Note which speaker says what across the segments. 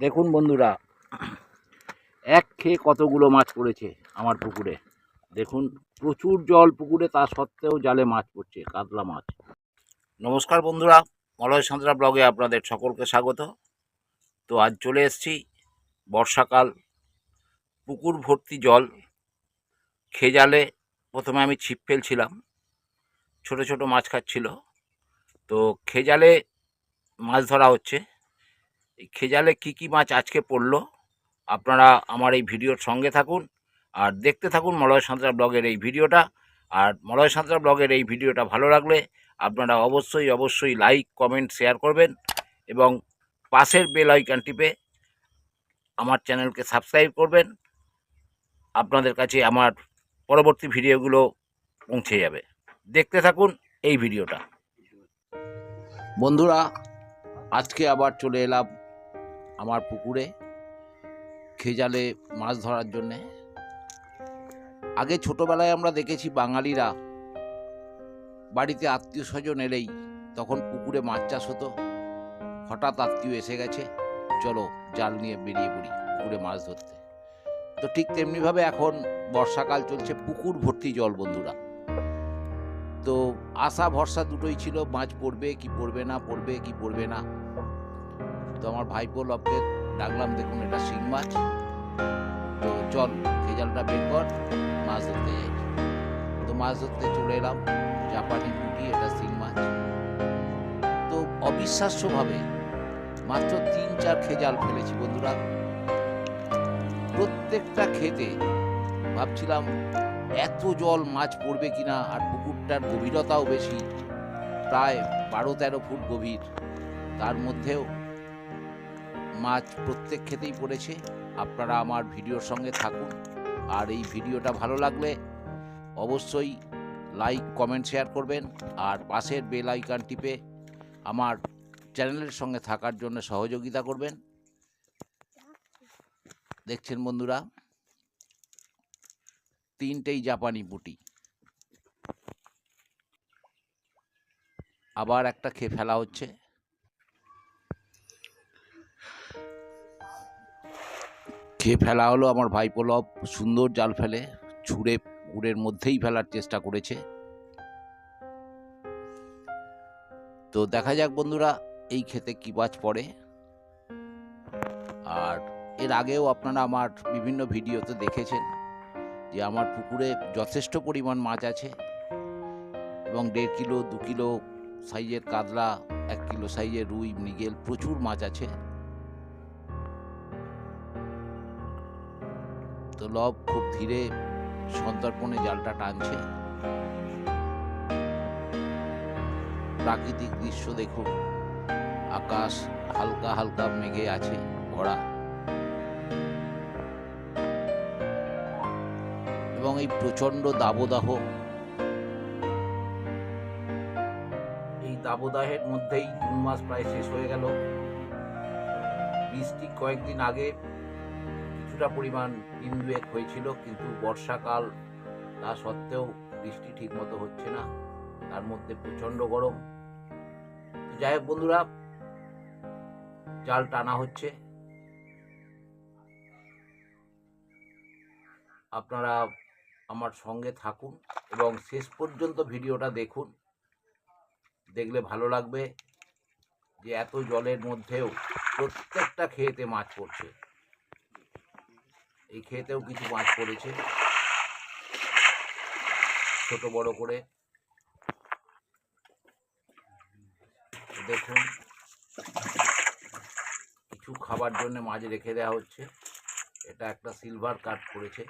Speaker 1: দেখুন বন্ধুরা, এক খেয়ে কতগুলো মাছ পড়েছে আমার পুকুরে। দেখুন, প্রচুর জল পুকুরে, তা সত্ত্বেও জালে মাছ পড়ছে, কাতলা মাছ। নমস্কার বন্ধুরা, মলয় সাঁতরা ব্লগে আপনাদের সকলকে স্বাগত। তো আজ চলে এসেছি বর্ষাকাল, পুকুর ভর্তি জল। খেজালে প্রথমে আমি ছিপ ফেলছিলাম, ছোট ছোট মাছ খাচ্ছিল। তো খেজালে মাছ ধরা হচ্ছে। এই খেজালে কি কি মাছ আজকে পড়ল, আপনারা আমার এই ভিডিওর সঙ্গে থাকুন আর দেখতে থাকুন মলয় সাঁতরা ব্লগের এই ভিডিওটা। আর মলয় সাঁতরা ব্লগের এই ভিডিওটা ভালো লাগলে আপনারা অবশ্যই অবশ্যই লাইক, কমেন্ট, শেয়ার করবেন এবং পাশের বেল আইকন টিপে আমার চ্যানেলকে সাবস্ক্রাইব করবেন। আপনাদের কাছে আমার পরবর্তী ভিডিওগুলো পৌঁছে যাবে। দেখতে থাকুন এই ভিডিওটা। বন্ধুরা, আজকে আবার চলে এলাম আমার পুকুরে খেজালে মাছ ধরার জন্যে। আগে ছোটবেলায় আমরা দেখেছি বাঙালিরা বাড়িতে আত্মীয় স্বজন এলেই তখন পুকুরে মাছ চাষ হতো। হঠাৎ আত্মীয় এসে গেছে, চলো জাল নিয়ে বেরিয়ে পড়ি পুকুরে মাছ ধরতে। তো ঠিক তেমনিভাবে এখন বর্ষাকাল চলছে, পুকুর ভর্তি জল বন্ধুরা। তো আশা ভরসা দুটোই ছিল, মাছ পড়বে কি পড়বে না, পড়বে কি পড়বে না। তো আমার ভাইপো লবকে ডাকলাম, দেখুন, এটা শিং মাছ। তো চল, খেজালটা বের কর, মাছ ধরতে যাই। তো মাছ ধরতে চলে এলাম, জাপানি পুঁটি, এটা শিং মাছ। তো অবিশ্বাস্যভাবে মাত্র তিন, চার খেজাল ফেলেছি বন্ধুরা। প্রত্যেকটা খেতে ভাবছিলাম, এত জল মাছ পড়বে কিনা? আর পুকুরটার গভীরতাও বেশি। প্রায় বারো, তেরো ফুট গভীর। তার মধ্যেও মাছ প্রত্যেক খেতেই পড়েছে। আপনারা আমার ভিডিওর সঙ্গে থাকুন। আর এই ভিডিওটা ভালো লাগলে অবশ্যই লাইক, কমেন্ট, শেয়ার করবেন। আর পাশের বেল আইকন টিপে আমার চ্যানেলের সঙ্গে থাকার জন্য সহযোগিতা করবেন। দেখছেন বন্ধুরা? তিনটেই জাপানি পুটি। আবার একটা খেয়ে ফেলা হচ্ছে। খেয়ে ফেলা হলো আমার ভাইপোলব সুন্দর জাল ফেলে, ছুঁড়ে পুকুরের মধ্যেই ফেলার চেষ্টা করেছে। তো দেখা যাক বন্ধুরা, এই খেতে কি মাছ পড়ে। আর এর আগেও আপনারা আমার বিভিন্ন ভিডিওতে দেখেছেন যে আমার পুকুরে যথেষ্ট পরিমাণ মাছ আছে এবং দেড় কিলো, দু কিলো সাইজের কাতলা, এক কিলো সাইজের রুই, মৃগেল প্রচুর মাছ আছে। লব খুব ধীরে সন্তর্পণে জালটা টানছে। প্রাকৃতিক দৃশ্য দেখুন। আকাশ হালকা হালকা মেঘে আছে ভরা। এবং এই প্রচণ্ড দাবদাহ, এই দাবদাহের মধ্যেই জুন মাস প্রায় শেষ হয়ে গেল। বৃষ্টি কয়েকদিন আগে কিছুটা পরিমাণ দিন দুয়েক হয়েছিল কিন্তু বর্ষাকাল তা সত্ত্বেও বৃষ্টি ঠিক মতো হচ্ছে না। তার মধ্যে প্রচণ্ড গরম। যাই হোক বন্ধুরা, জাল টানা হচ্ছে। আপনারা আমার সঙ্গে থাকুন এবং শেষ পর্যন্ত ভিডিওটা দেখুন। দেখলে ভালো লাগবে যে এত জলের মধ্যেও প্রত্যেকটা খেয়েতে মাছ পড়ছে। এই খেতেও কিছু মাছ পড়েছে। ছোট, বড় করে। দেখুন। কিছু খাবার জন্য মাছ রেখে দেওয়া হচ্ছে। এটা একটা সিলভার কাট করেছে।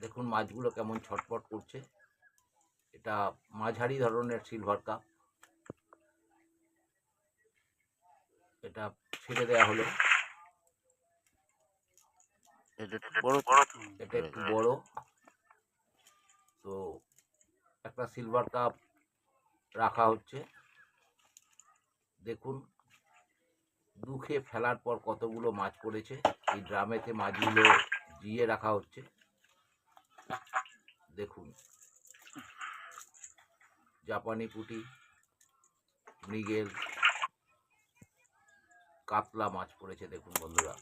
Speaker 1: দেখুন মাছগুলো কেমন ছটপট করছে। এটা মাঝারি ধরনের সিলভার কাপ এটা ছেড়ে দেওয়া হলো।
Speaker 2: এটা একটু বড়
Speaker 1: এটা একটু বড়। তো একটা সিলভার কাপ রাখা হচ্ছে। দেখুন দুখে ফেলার পর কতগুলো মাছ পড়েছে। এই ড্রামেতে মাছগুলো জিয়ে রাখা হচ্ছে। দেখুন জাপানি পুঁটি মৃগেল কাতলা মাছ পড়েছে, দেখুন বন্ধুরা।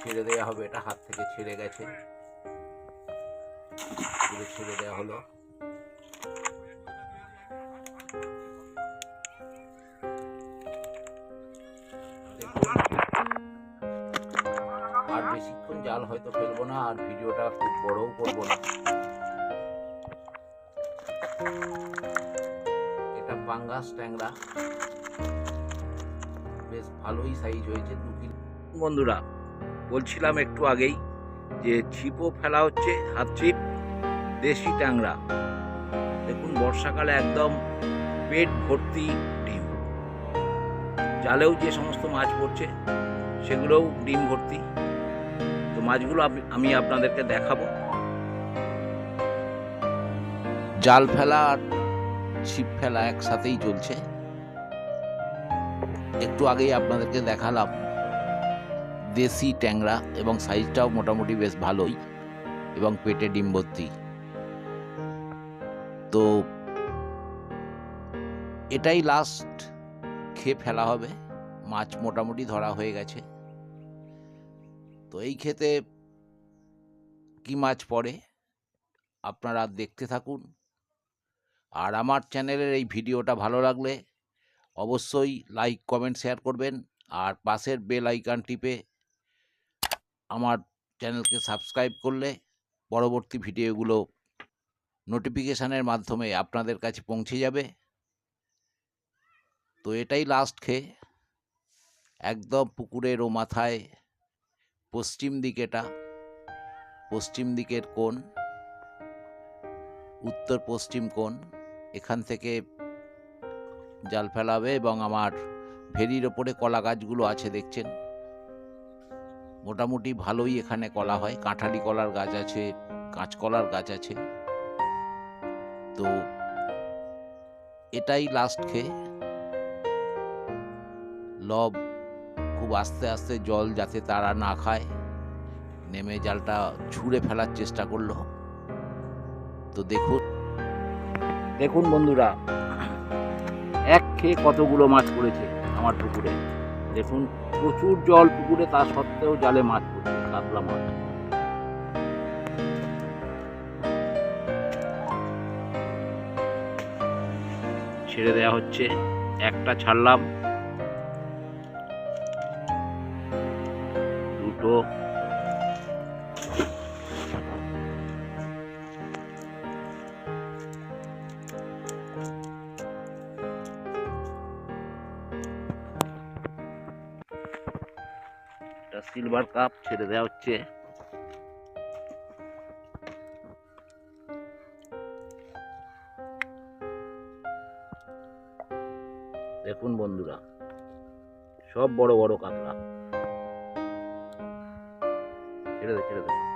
Speaker 1: ছেড়ে দেওয়া হবে, এটা হাত থেকে ছেড়ে গেছে। পুরো ছেড়ে দেওয়া হলো। আর বেশিক্ষণ জাল হয়তো ফেলব না, আর ভিডিওটা খুব বড়ও করব না। পাঙ্গাস ট্যাংরা। বেশ ভালোই সাইজ হয়েছে দু কিলো। বন্ধুরা, বলছিলাম একটু আগেই যে ছিপও ফেলা হচ্ছে হাত ছিপ, দেশি ট্যাংরা। দেখুন, বর্ষাকালে একদম পেট ভর্তি ডিম। জালেও যে সমস্ত মাছ পড়ছে, সেগুলোও ডিম ভর্তি। তো মাছগুলো আমি- আপনাদেরকে দেখাবো। জাল ফেলা আর ছিপ ফেলা একসাথেই চলছে। একটু আগেই আপনাদেরকে দেখালাম। দেশি ট্যাংরা এবং সাইজটাও মোটামুটি বেশ ভালোই এবং পেটে ডিম তো এটাই লাস্ট খেয়ে ফেলা হবে। মাছ মোটামুটি ধরা হয়ে গেছে। তো এই ক্ষেতে কি মাছ পড়ে? আপনারা দেখতে থাকুন। আর আমার চ্যানেলের এই ভিডিওটা ভালো লাগলে অবশ্যই লাইক, কমেন্ট, শেয়ার করবেন আর পাশের বেল আইকন টিপে আমার চ্যানেলকে সাবস্ক্রাইব করলে পরবর্তী ভিডিওগুলো নোটিফিকেশানের মাধ্যমে আপনাদের কাছে পৌঁছে যাবে। তো এটাই লাস্ট খেয়ে একদম পুকুরের ও মাথায় পশ্চিম দিকেটা, পশ্চিম দিকের কোণ উত্তর পশ্চিম কোণ এখান থেকে জাল ফেলাবে এবং আমার ভেরির ওপরে কলা গাছগুলো আছে, দেখছেন? মোটামুটি ভালোই এখানে কলা হয়। কাঁঠালি কলার গাছ আছে, কাঁচকলার গাছ আছে। তো এটাই লাস্ট খেয়ে লব খুব আস্তে আস্তে জল যাতে তারা না খায়, নেমে জালটা ছুঁড়ে ফেলার চেষ্টা করল। তো দেখুন দেখুন বন্ধুরা, এক খেয়ে কতগুলো মাছ পড়েছে আমার পুকুরে। দেখুন, প্রচুর জল পুকুরে, তা সত্ত্বেও জালে মাছ পড়ছে, কাতলা মাছ। ছেড়ে দেওয়া হচ্ছে, একটা ছাড়লাম। দুটো সিলভার কাপ ছেড়ে দেওয়া হচ্ছে। দেখুন বন্ধুরা, সব বড় বড় কাতলা। ছেড়ে দে ছেড়ে দে।